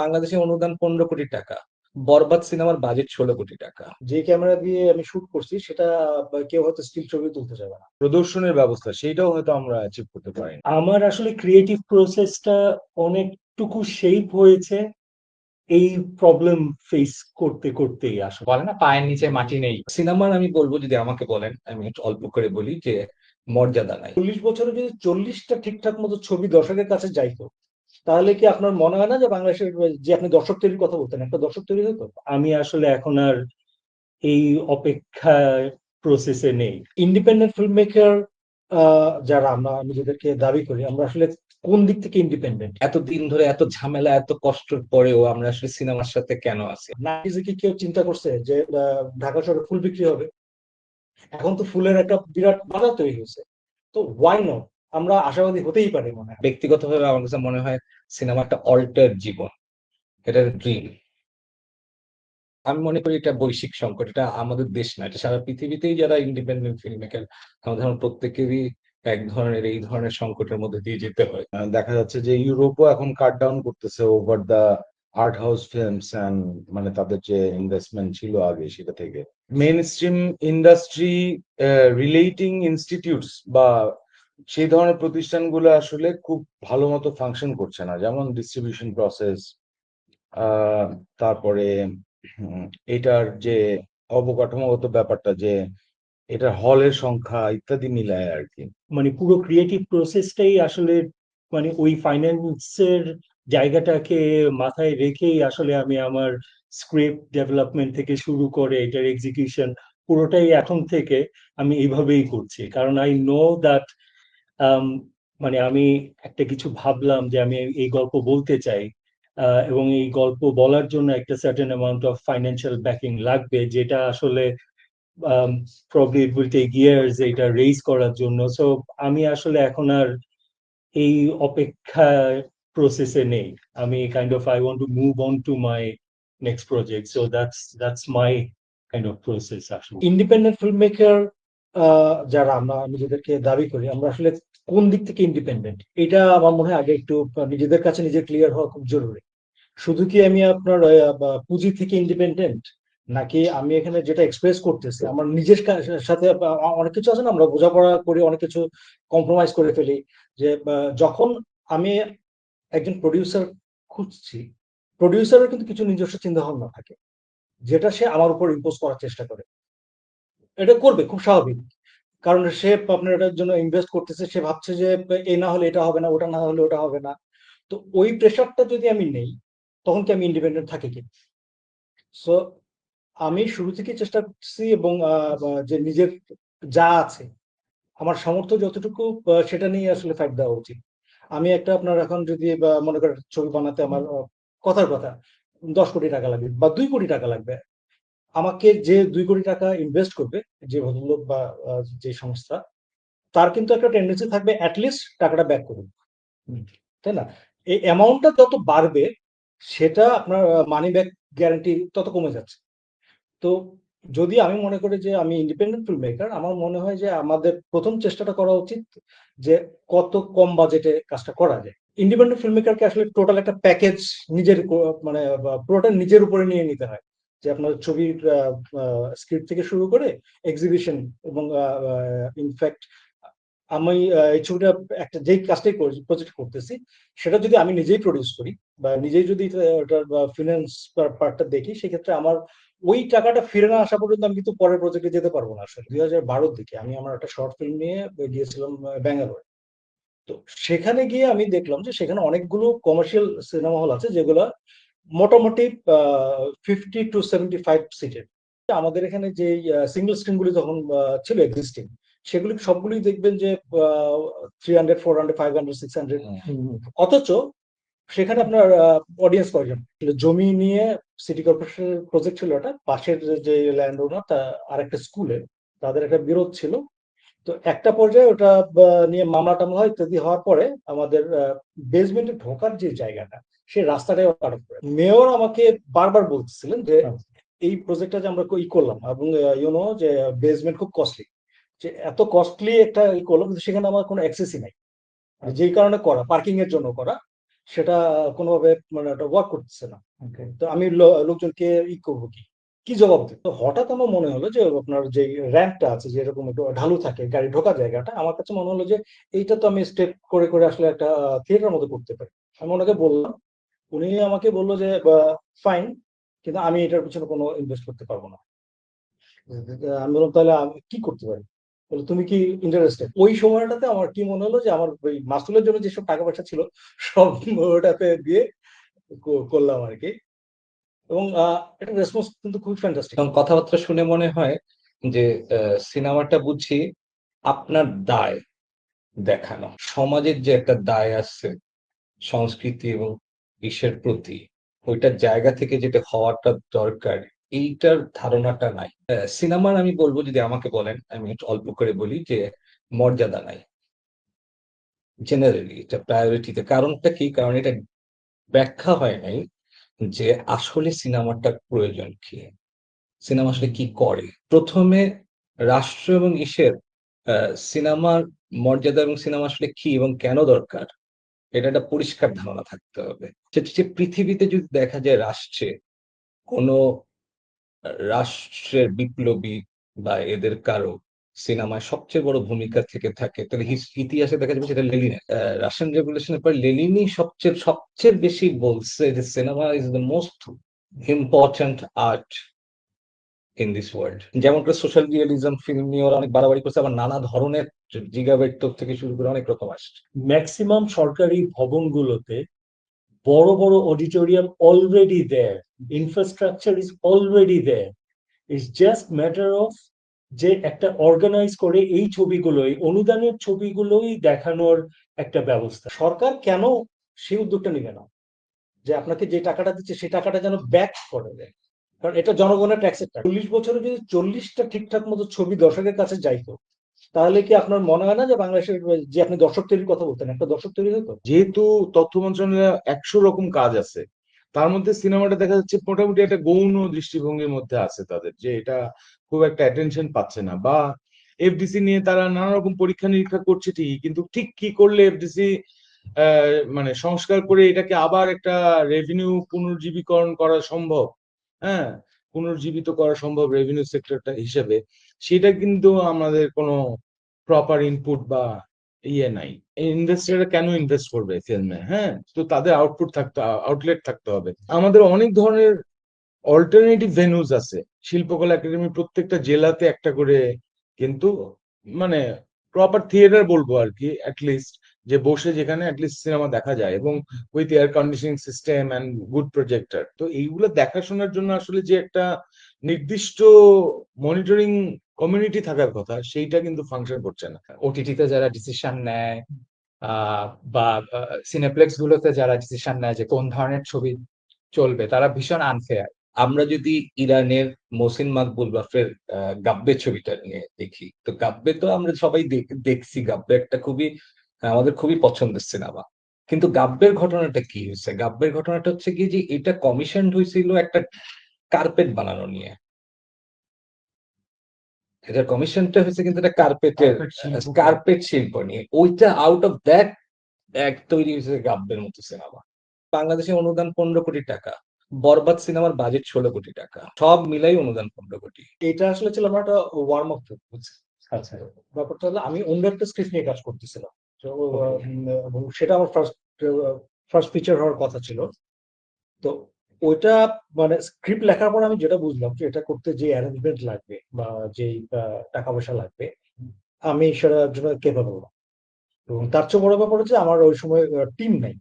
বাংলাদেশে অনুদান পনেরো কোটি টাকা বরবাদ সিনেমার বাজেট ষোলো কোটি টাকা। যে ক্যামেরা দিয়ে আমি শুট করছি সেটা কেউ হয়তো স্টিল ছবি তুলতে যাবে না। প্রদর্শনের ব্যবস্থা সেইটাও হয়তো আমরা অ্যাচিভ করতে পারি আমার আসলে ক্রিয়েটিভ প্রসেসটা অনেকটুকু শেপ হয়েছে এই প্রবলেম ফেস করতে করতেই আসলে। বলে না পায়ের নিচে মাটি নেই। সিনেমার আমি বলব যদি আমাকে বলেন আমি একটু অল্প করে বলি যে মর্যাদা নাই। চল্লিশ বছরে যদি চল্লিশটা ঠিকঠাক মতো ছবি দর্শকের কাছে যাইতো তাহলে কি আপনার মনে হয় না যে বাংলাদেশের যে আপনি দর্শক তৈরির কথা বলতেন একটা দর্শক তৈরি হতো? আমি আসলে এখন আর এই অপেক্ষা প্রসেসে নেই। ইন্ডিপেন্ডেন্ট ফিল্ম মেকার যারা আমরা নিজেদেরকে দাবি করি আমরা আসলে কোন দিক থেকে ইন্ডিপেন্ডেন্ট এতদিন ধরে এত ঝামেলা এত কষ্টের পরেও আমরা আসলে সিনেমার সাথে কেন আছি? নাইনটিজে কি কেউ চিন্তা করছে যে ঢাকা শহরে ফুল বিক্রি হবে? এখন তো ফুলের একটা বিরাট বাজার তৈরি হয়েছে। তো ওয়াই নট আমরা আশাবাদী হতেই পারি মনে হয়। ব্যক্তিগতভাবে আমার কাছে মনে হয় সিনেমা একটা অল্টার জীবন। এটা ড্রিম আমি মনে করি এটা বৈশ্বিক সংকট, এটা আমাদের দেশ না, এটা সারা পৃথিবীতেই যারা ইন্ডিপেন্ডেন্ট ফিল্ম মেকার আমাদের প্রত্যেকেরই এক ধরনের, এই ধরনের সংকটের মধ্যে দিয়ে যেতে হয়। দেখা যাচ্ছে যে ইউরোপও এখন কাট ডাউন করতেছে over the art house films and মানে তাদের যে ইনভেস্টমেন্ট ছিল আগে সেটা থেকে। Main stream industry relating institutes বা সেই ধরনের প্রতিষ্ঠানগুলো আসলে খুব ভালো মতো ফাংশন করছে না। যেমন ডিস্ট্রিবিউশন প্রসেস তারপরে এটার যে অবকাঠামোগত ব্যাপারটা যে এটা হলের সংখ্যা ইত্যাদি মিলায় আর কি মানে পুরো ক্রিয়েটিভ প্রসেসটাই আসলে মানে ওই ফাইন্যান্সের জায়গাটাকে মাথায় রেখেই আসলে আমি আমার স্ক্রিপ্ট ডেভেলপমেন্ট থেকে শুরু করে এটার এক্সিকিউশন পুরোটাই এখন থেকে আমি এইভাবেই করছি। কারণ আই নো দ্যাট মানে আমি একটা কিছু ভাবলাম যে আমি এই গল্প বলতে চাই এবং এই গল্প বলার জন্য একটা certain amount of financial backing লাগবে, যেটা আসলে প্রবলি ইট উইল ইয়ার্স এটা রেজ করার জন্য। সো আমি আসলে এখন আর এই অপেক্ষা প্রসেসে নেই। আমি kind of I want to move on to my next project so that's that's my kind of process আসলে। ইন্ডিপেন্ডেন্ট ফিল্ম মেকার যারা আমরা নিজেদেরকে দাবি করি, আমরা আসলে কোন দিক থেকে ইন্ডিপেন্ডেন্ট এটা আমার মনে হয় আগে একটু নিজেদের কাছে নিজে ক্লিয়ার হওয়া খুব জরুরি। শুধু কি আমি আপনার পুঁজি থেকে ইন্ডিপেন্ডেন্ট নাকি আমি এখানে যেটা এক্সপ্রেস করতেছি, আমার নিজের সাথে অনেক কিছু আছে না, আমরা বোঝাপড়া করি, অনেক কিছু কম্প্রোমাইজ করে ফেলি। যে যখন আমি একজন প্রডিউসার খুঁজছি প্রডিউসারের কিন্তু কিছু নিজস্ব চিন্তা ভাবনা থাকে, যেটা সে আমার উপর ইম্পোজ করার চেষ্টা করে। এটা করবে, খুব স্বাভাবিক। কারণ সে আপনার এটার জন্য ইনভেস্ট করতেছে, সে ভাবছে যে এ না হলে এটা হবে না, ওটা না হলে ওটা হবে না। তো ওই প্রেশারটা যদি আমি নেই, তখন কি আমি ইন্ডিপেন্ডেন্ট থাকি কি? সো আমি শুরু থেকে চেষ্টা করছি এবং যে নিজের যা আছে, আমার সামর্থ্য যতটুকু সেটা নিয়ে আসলে ফাইট দেওয়া উচিত। আমি একটা আপনার এখন যদি মনে করেন ছবি বানাতে আমার কথার কথা, দশ কোটি টাকা লাগবে বা দুই কোটি টাকা লাগবে। আমাকে যে দুই কোটি টাকা ইনভেস্ট করবে, যে ভদ্রলোক বা যে সংস্থা, তার কিন্তু একটা টেন্ডেন্সি থাকবে অ্যাটলিস্ট টাকাটা ব্যাক করুন। তাই না? এই অ্যামাউন্টটা যত বাড়বে, সেটা আপনার মানি ব্যাক গ্যারান্টি তত কমে যাচ্ছে। তো যদি আমি মনে করি যে আমি ইন্ডিপেন্ডেন্ট ফিল্ম মেকার আমার মনে হয় যে আমাদের প্রথম চেষ্টাটা করা উচিত যে কত কম বাজেটে কাজটা করা যায়। ইন্ডিপেন্ডেন্ট ফিল্ম মেকারকে আসলে টোটাল একটা প্যাকেজ নিজের মানে পুরোটা নিজের উপরে নিয়ে নিতে হয়। যে আপনার ছবির স্ক্রিপ্ট থেকে শুরু করে এক্সিবিশন এবং ইনফ্যাক্ট আমি এই ছবিটা একটা যেই কাজটাই প্রজেক্ট করতেছি, সেটা যদি আমি নিজেই প্রডিউস করি বা নিজেই যদি ওটার ফিনান্স পার্টটা দেখি, সেক্ষেত্রে আমার ওই টাকাটা ফিরে না আসা পর্যন্ত আমি কিন্তু পরের প্রজেক্টে যেতে পারব না। আসলে দুই হাজার বারোর দিকে আমি আমার একটা শর্ট ফিল্ম নিয়ে গিয়েছিলাম ব্যাঙ্গালোরে। তো সেখানে গিয়ে আমি দেখলাম যে সেখানে অনেকগুলো কমার্শিয়াল সিনেমা হল আছে যেগুলো মোটামুটি ফিফটি টু সেভেন্টি ফাইভ সিটের আমাদের এখানে যে সিঙ্গেল স্ক্রিনগুলি তখন ছিল এক্সিস্টিং সেগুলি সবগুলি দেখবেন যে three hundred four hundred five hundred six hundred অথচ সেখানে আপনার অডিয়েন্স কয়জন? জমি নিয়ে সিটি কর্পোরেশনের প্রজেক্ট ছিল ওটা পাশের যে ল্যান্ড ওনার তা আর একটা স্কুলে তাদের একটা বিরোধ ছিল। তো একটা পর্যায়ে ওটা নিয়ে মামলা টামলা হয় ইত্যাদি হওয়ার পরে আমাদের বেসমেন্টে ঢোকার যে জায়গাটা সেই রাস্তাটাই অফ করে। মেয়র আমাকে বারবার বলতেছিলেন যে এই প্রজেক্টটা যে আমরা ই করলাম এবং ইউনো যে বেসমেন্ট খুব কস্টলি যে এত কস্টলি একটা ই করলাম কিন্তু সেখানে আমার কোনো অ্যাক্সেসই নাই। যেই কারণে করা পার্কিং এর জন্য করা সেটা কোনোভাবে মানে একটা ওয়ার্ক করতেছে না। তো আমি লোকজনকে ই করব কি? কি জবাব দেব? তো হঠাৎ আমার মনে হলো যে আপনার যে র্যাম্পটা আছে যে এরকম একটু ঢালু থাকে গাড়ি ঢোকা জায়গাটা আমার কাছে মনে হলো যে এইটা তো আমি স্টেপ করে করে আসলে একটা থিয়েটার মতো করতে পারি। আমি ওনাকে বললাম উনি আমাকে বলল যে ফাইন কিন্তু আমি এটার পিছনে কোনো ইনভেস্ট করতে পারব না। আমি বললাম, তাহলে আমি কি করতে পারি? বলে তুমি কি ইন্টারেস্টেড ওই সময়টাতে আমার কি মনে হলো যে, আমার ওই মাসুলের জন্য যেসব টাকা পয়সা ছিল, সব ওটাতে দিয়ে করলাম আর কি। এবং এটা রেসপন্স কিন্তু খুবই ফ্যান্টাস্টিক এবং কথাবার্তা শুনে মনে হয় যে সিনেমাটা বুঝি আপনার দায় দেখানো। সমাজের যে একটা দায় আছে, সংস্কৃতি এবং বিশ্বের প্রতি, ওইটার জায়গা থেকে যেটা হওয়াটা দরকার, এইটার ধারণাটা নাই। সিনেমার আমি বলব যদি আমাকে বলেন, আমি অল্প করে বলি যে মর্যাদা নাই। জেনারেলি এটা প্রায়োরিটিতে কারণটা কি? কারণ এটা ব্যাখ্যা হয় নাই যে আসলে সিনেমাটার প্রয়োজন কি। সিনেমা আসলে কি করে? প্রথমে রাষ্ট্র এবং ইসের সিনেমার মর্যাদা এবং সিনেমা আসলে কি এবং কেন দরকার? এটা একটা পরিষ্কার ধারণা থাকতে হবে। হচ্ছে পৃথিবীতে যদি দেখা যায় রাষ্ট্রে কোনো রাষ্ট্রের বিপ্লবী বা এদের কারও সিনেমায় সবচেয়ে বড় ভূমিকা থেকে থাকে, তাহলে হিস- ইতিহাসে দেখা যাবে সেটা লেলিনের রাশিয়ান রেভলিউশনের পর লেলিনই সবচেয়ে সবচেয়ে বেশি বলছে যে cinema is the most important art in this world যেমন করে সোশ্যাল রিয়েলিজম ফিল্ম নিয়ে ওরা অনেক বাড়াবাড়ি করছে, আবার নানা ধরনের জিগাবেট থেকে শুরু করে অনেক রকম আসছে। ম্যাক্সিমাম সরকারি ভবনগুলোতে বড় বড় auditorium already there infrastructure is already there it's just matter of যে একটা অর্গানাইজ করে এই ছবিগুলোই অনুদানের ছবিগুলোই দেখানোর একটা ব্যবস্থা। সরকার কেন সেই উদ্যোগটা নিবে না? যে আপনাকে যে টাকাটা দিচ্ছে সেই টাকাটা যেন ব্যাক করে দেয়। কারণ এটা জনগণের ট্যাক্সের টাকা। চল্লিশ বছরে যদি চল্লিশটা ঠিকঠাক মতো ছবি দর্শকের কাছে যাইতো তাহলে কি আপনার মনে হয় না যে বাংলাদেশের, যে আপনি দর্শক তৈরির কথা বলতেন, একটা দর্শক তৈরি হতো? যেহেতু তথ্য মন্ত্রণালয়ে একশো রকম কাজ আছে, তার মধ্যে সিনেমাটা দেখা যাচ্ছে মোটামুটি একটা গৌণ দৃষ্টিভঙ্গির মধ্যে আছে তাদের, যে এটা খুব একটা অ্যাটেনশন পাচ্ছে না। বা এফডিসি নিয়ে তারা নানা রকম পরীক্ষা নিরীক্ষা করছে ঠিকই, কিন্তু ঠিক কি করলে এফডিসি মানে সংস্কার করে এটাকে আবার একটা রেভিনিউ পুনর্জীবীকরণ করা সম্ভব? হ্যাঁ পুনর্জীবিত করা সম্ভব রেভিনিউ সেক্টরটা হিসেবে, সেটা কিন্তু আমাদের কোনো প্রপার ইনপুট বা ইয়ে নাই। ইনভেস্টাররা কেন ইনভেস্ট করবে ফিল্মে হ্যাঁ তো তাদের আউটপুট থাকতে আউটলেট থাকতে হবে। আমাদের অনেক ধরনের অল্টারনেটিভ ভেন্যুজ আছে। শিল্পকলা একাডেমি প্রত্যেকটা জেলাতে একটা করে কিন্তু মানে প্রপার থিয়েটার বলব আর কি অ্যাটলিস্ট যে বসে যেখানে অ্যাটলিস্ট সিনেমা দেখা যায় এবং with air conditioning system and good projector তো এইগুলো দেখাশোনার জন্য আসলে যে একটা নির্দিষ্ট মনিটরিং কমিউনিটি থাকার কথা সেইটা কিন্তু ফাংশন করছে না। ওটিটিতে যারা ডিসিশন নেয় আহ, বা সিনেপ্লেক্স গুলোতে যারা ডিসিশন নেয় যে কোন ধরনের ছবি চলবে তারা ভীষণ আনফেয়ার আমরা যদি ইরানের মোসিন মাকবুল বাফের আহ, গাব্বে ছবিটা নিয়ে দেখি তো গাব্বে তো আমরা সবাই দেখ- দেখছি। গাব্বে একটা খুবই আমাদের খুবই পছন্দের সিনেমা। কিন্তু গাব্যের ঘটনাটা কি হয়েছে? গাব্যের ঘটনাটা হচ্ছে কি যে এটা কমিশন হয়েছিল একটা কার্পেট বানানো নিয়ে। এটা কমিশনটা হয়েছে কিন্তু এটা কার্পেটের কার্পেট শিল্প নিয়ে। ওইটা আউট অফ দ্যাট এক তৈরি হয়েছে গাব্বের মতো সিনেমা। বাংলাদেশে অনুদান পনেরো কোটি টাকা বরবাদ সিনেমার বাজেট ষোলো কোটি টাকা। সব মিলাই অনুদান পনেরো কোটি। এটা আসলে ছিল আমার একটা ওয়ার্ম আপ বুঝছি আচ্ছা। ব্যাপারটা হলো আমি অন্য একটা স্ক্রিপ্ট নিয়ে কাজ করতেছিলাম। তো এবং সেটা আমার ফার্স্ট ফার্স্ট ফিচার হওয়ার কথা ছিল। তো ওইটা মানে স্ক্রিপ্ট লেখার পর আমি যেটা বুঝলাম যে এটা করতে যে অ্যারেঞ্জমেন্ট লাগবে বা যেই আহ, টাকা পয়সা লাগবে আমি সেটার জন্য কেপাবল না। এবং তার চেয়ে বড় ব্যাপার হচ্ছে আমার ওই সময় টিম নাই।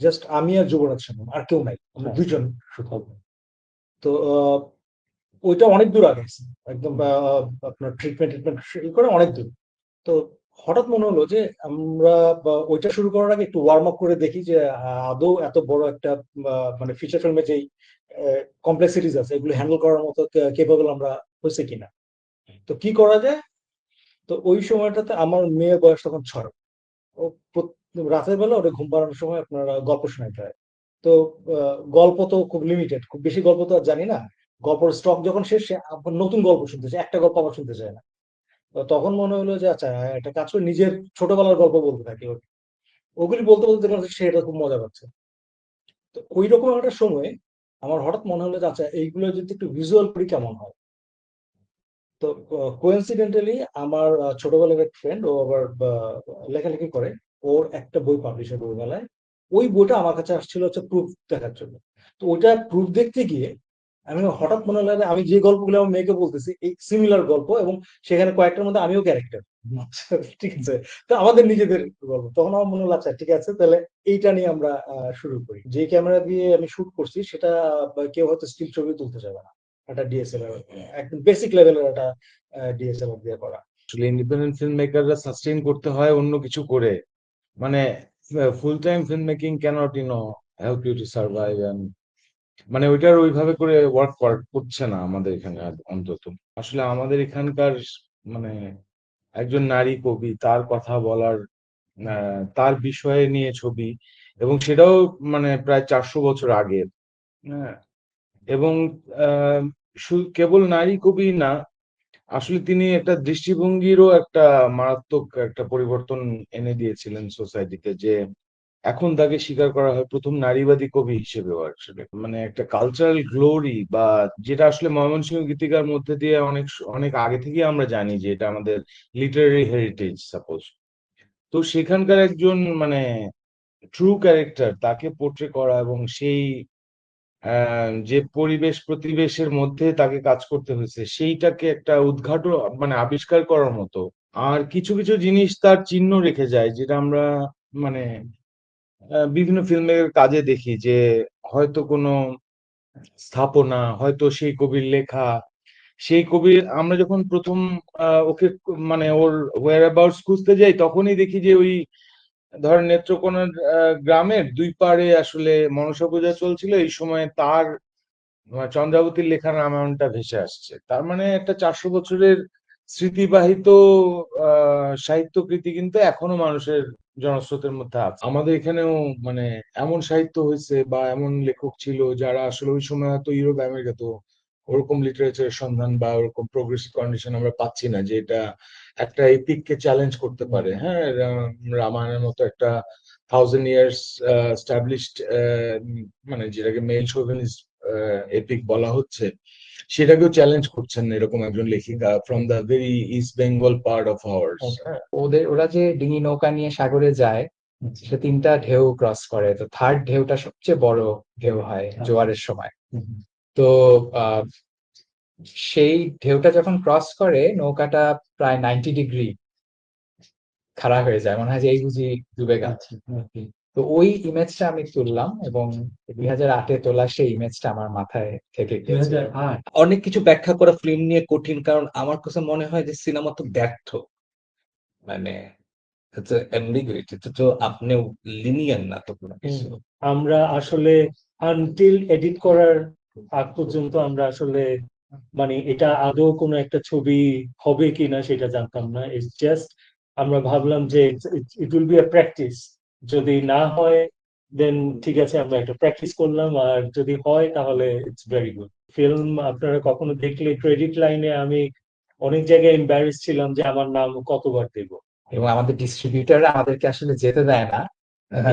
জাস্ট আমি আর যুবরাজ সেন আর কেউ নাই। আমরা দুইজন শুধু। তো ওইটা অনেক দূর আগে। একদম আপনার ট্রিটমেন্ট ট্রিটমেন্ট করে অনেক দূর। তো হঠাৎ মনে হলো যে আমরা ওইটা শুরু করার আগে একটু ওয়ার্ম আপ করে দেখি যে আহ, আদৌ এত বড় একটা মানে ফিচার ফিল্মে যেই কমপ্লেক্সিটিস আছে এগুলো হ্যান্ডেল করার মতো কেপেবল আমরা হয়েছে কিনা? তো কি করা যায়? তো ওই সময়টাতে আমার মেয়ের বয়স তখন ছয়। ও রাতের বেলা ওটা ঘুম পাড়ানোর সময় আপনারা গল্প শোনাইতে হয়। তো গল্প তো খুব লিমিটেড খুব বেশি গল্প তো আর জানি না। গল্পের স্টক যখন শেষ সে নতুন গল্প শুনতে চায় একটা গল্প আবার শুনতে চায় না। তখন মনে হলো যে আচ্ছা একটা কাজ করে নিজের ছোটবেলার গল্প বলতে থাকি, ওকে। ওগুলি বলতে বলতে দেখলাম যে, সে খুব মজা পাচ্ছে। তো ওই রকম একটা সময়ে আমার হঠাৎ মনে হলো যে আচ্ছা এইগুলো যদি একটু ভিজুয়াল করি কেমন হয়? তো কোইন্সিডেন্টালি আমার ছোটবেলার এক ফ্রেন্ড ও আবার লেখালেখি করে, ওর একটা বই পাবলিশ হয় বইমেলায়। ওই বইটা আমার কাছে আসছিল হচ্ছে প্রুফ দেখার জন্য। তো ওইটা প্রুফ দেখতে গিয়ে আমি হঠাৎ মনে হলো আমি যে গল্পগুলো আমার মেয়েকে বলতেছি, এই সিমিলার গল্প এবং সেখানে কয়েকটার মধ্যে আমিও ক্যারেক্টার ঠিক আছে? তো আমাদের নিজেদের গল্প। তখন আমার মনে হলো আচ্ছা ঠিক আছে, তাহলে এইটা নিয়ে আমরা শুরু করি। যে ক্যামেরা দিয়ে আমি শুট করছি, সেটা কেউ হয়তো স্টিল ছবি তুলতে যাবে না। একটা ডিএসএলআর একদম বেসিক লেভেলের একটা ডিএসএলআর দিয়ে করা। আসলে ইন্ডিপেন্ডেন্ট ফিল্ম মেকাররা সাস্টেইন করতে হয় অন্য কিছু করে। মানে full time film making can't you know help you to survive and মানে ওইটার ওইভাবে করে ওয়ার্ক করছে না আমাদের এখানে অন্তত। আসলে আমাদের এখানকার মানে একজন নারী কবি, তার কথা বলার তার বিষয়ে নিয়ে ছবি এবং সেটাও মানে প্রায় চারশো বছর আগের। হ্যাঁ এবং কেবল নারী কবি না, আসলে তিনি একটা দৃষ্টিভঙ্গিরও একটা মারাত্মক একটা পরিবর্তন এনে দিয়েছিলেন সোসাইটিতে যে এখন তাকে স্বীকার করা হয় প্রথম নারীবাদী কবি হিসেবেও আসলে মানে একটা কালচারাল গ্লোরি বা যেটা আসলে ময়মনসিংহ গীতিকার মধ্যে দিয়ে অনেক অনেক আগে থেকে আমরা জানি যে এটা আমাদের লিটারারি হেরিটেজ সাপোজ তো সেখানকার একজন মানে ট্রু ক্যারেক্টার তাকে পোর্ট্রে করা এবং সেই যে পরিবেশ প্রতিবেশের মধ্যে তাকে কাজ করতে হয়েছে, সেইটাকে একটা উদ্ঘাটন মানে আবিষ্কার করার মতো। আর কিছু কিছু জিনিস তার চিহ্ন রেখে যায় যেটা আমরা মানে বিভিন্ন ফিল্মের কাজে দেখি যে হয়তো কোনো স্থাপনা, হয়তো সেই কবির লেখা, সেই কবির আমরা যখন প্রথম ওকে মানে ওর ওয়ার অ্যাবাউটস খুঁজতে যাই, তখনই দেখি যে ওই ধর নেত্রকোনার গ্রামের দুই পাড়ে আসলে মনসা পূজা চলছিল, এই সময় তার চন্দ্রাবতীর লেখা রামায়ণটা ভেসে আসছে। তার মানে একটা চারশো বছরের স্মৃতিবাহিত সাহিত্যকৃতি কিন্তু এখনও মানুষের জনস্রোতের মধ্যে আছে। আমাদের এখানেও মানে এমন সাহিত্য হয়েছে বা এমন লেখক ছিল যারা আসলে ওই সময় হয়তো ইউরোপ আমেরিকাতে ওরকম লিটারেচারের সন্ধান বা ওরকম প্রোগ্রেসিভ কন্ডিশন আমরা পাচ্ছি না যে এটা একটা এপিককে চ্যালেঞ্জ করতে পারে। হ্যাঁ রামায়ণের মতো একটা থাউজেন্ড ইয়ার্স স্টাবলিশড মানে যেটাকে মেল শোভেনিস্ট এপিক বলা হচ্ছে। সেটাকেও চ্যালেঞ্জ করছেন এরকম একজন লেখিকা from the very east Bengal part of ours ওদের ওরা যে ডিঙি নৌকা নিয়ে সাগরে যায় সে তিনটা ঢেউ ক্রস করে। তো থার্ড ঢেউটা সবচেয়ে বড় ঢেউ হয় জোয়ারের সময়। তো আহ, সেই ঢেউটা যখন ক্রস করে নৌকাটা প্রায় নাইনটি ডিগ্রি খাড়া হয়ে যায়। মনে হয় যে এই বুঝি ডুবে গেছে। তো ওই ইমেজটা আমি তুললাম এবং দুই হাজার আটে তোলা সেই ইমেজটা আমার মাথায় থেকে গেছে অনেক কিছু ব্যাখ্যা করা ফিল্ম নিয়ে কঠিন কারণ আমার কাছে মনে হয় যে সিনেমা তো ব্যর্থ। মানে তো আপনি লিনিয়ার না তো কোনো কিছু। আমরা আসলে আনটিল এডিট করার আগ পর্যন্ত আমরা আসলে মানে এটা আদৌ কোনো একটা ছবি হবে কিনা সেটা জানতাম না। ইটস জাস্ট আমরা ভাবলাম যে it will be a practice যদি না হয় দেন ঠিক আছে আমরা একটা প্র্যাকটিস করলাম। আর যদি হয় তাহলে ইটস ভেরি গুড ফিল্ম আপনারা কখনো দেখলে ক্রেডিট লাইনে আমি অনেক জায়গায় এম্বারেস ছিলাম যে আমার নাম কতবার দেব। এবং আমাদের ডিস্ট্রিবিউটাররা আমাদেরকে আসলে যেতে দেয় না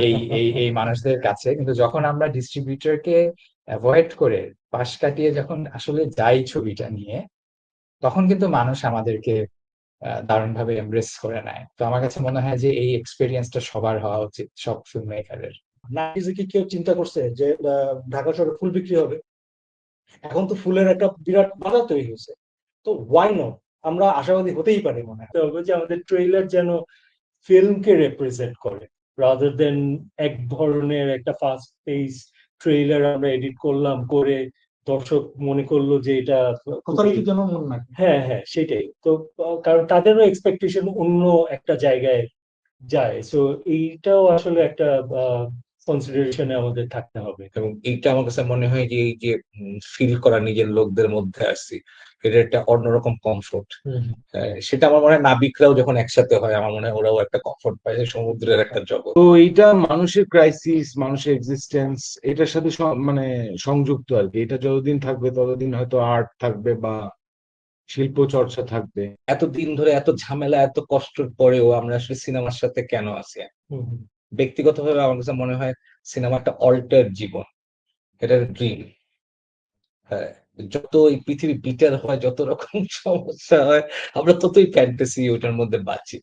এই এই এই মানুষদের কাছে। কিন্তু যখন আমরা ডিস্ট্রিবিউটরকে অ্যাভয়েড করে পাশ কাটিয়ে যখন আসলে যাই ছবিটা নিয়ে তখন কিন্তু মানুষ আমাদেরকে দারুণভাবে এমব্রেস করে নেয়। তো আমার কাছে মনে হয় যে এই এক্সপিরিয়েন্সটা সবার হওয়া উচিত সব ফিল্ম মেকারের নাইনটিজে কি কেউ চিন্তা করছে যে আহ, ঢাকা শহরে ফুল বিক্রি হবে। এখন তো ফুলের একটা বিরাট বাজার তৈরি হয়েছে। তো ওয়াই নট আমরা আশাবাদী হতেই পারি মনে হয়। হবে যে আমাদের ট্রেলার যেন ফিল্মকে রেপ্রেজেন্ট করে রাদার দেন এক ধরনের একটা ফাস্ট পেস ট্রেলার আমরা এডিট করলাম করে দর্শক মনে করল যে এটা যেন মন না হ্যাঁ হ্যাঁ সেটাই। তো কারণ তাদেরও এক্সপেকটেশন অন্য একটা জায়গায় যায়। সো এইটাও আসলে একটা কনসিডারেশনে আমাদের থাকতে হবে। এবং এইটা আমার কাছে মনে হয় যে এই যে ফিল করা নিজের লোকদের মধ্যে আসছি এটা একটা অন্যরকম কমফোর্ট সেটা আমার মনে হয় নাবিকরাও যখন একসাথে হয় আমার মনে হয় ওরাও একটা কমফোর্ট পায় সমুদ্রের একটা জগৎ। তো এইটা মানুষের ক্রাইসিস মানুষের এক্সিস্টেন্স এটার সাথে মানে সংযুক্ত আর কি। এটা যতদিন থাকবে ততদিন হয়তো আর্ট থাকবে বা শিল্প চর্চা থাকবে। এতদিন ধরে এত ঝামেলা এত কষ্টের পরেও আমরা আসলে সিনেমার সাথে কেন আছি? ব্যক্তিগতভাবে আমার কাছে মনে হয় সিনেমা একটা অল্টার জীবন। এটা ড্রিম হ্যাঁ যত এই পৃথিবী বিটার হয়, যত রকম সমস্যা হয়, আমরা ততই ফ্যান্টাসি ওটার মধ্যে বাঁচি।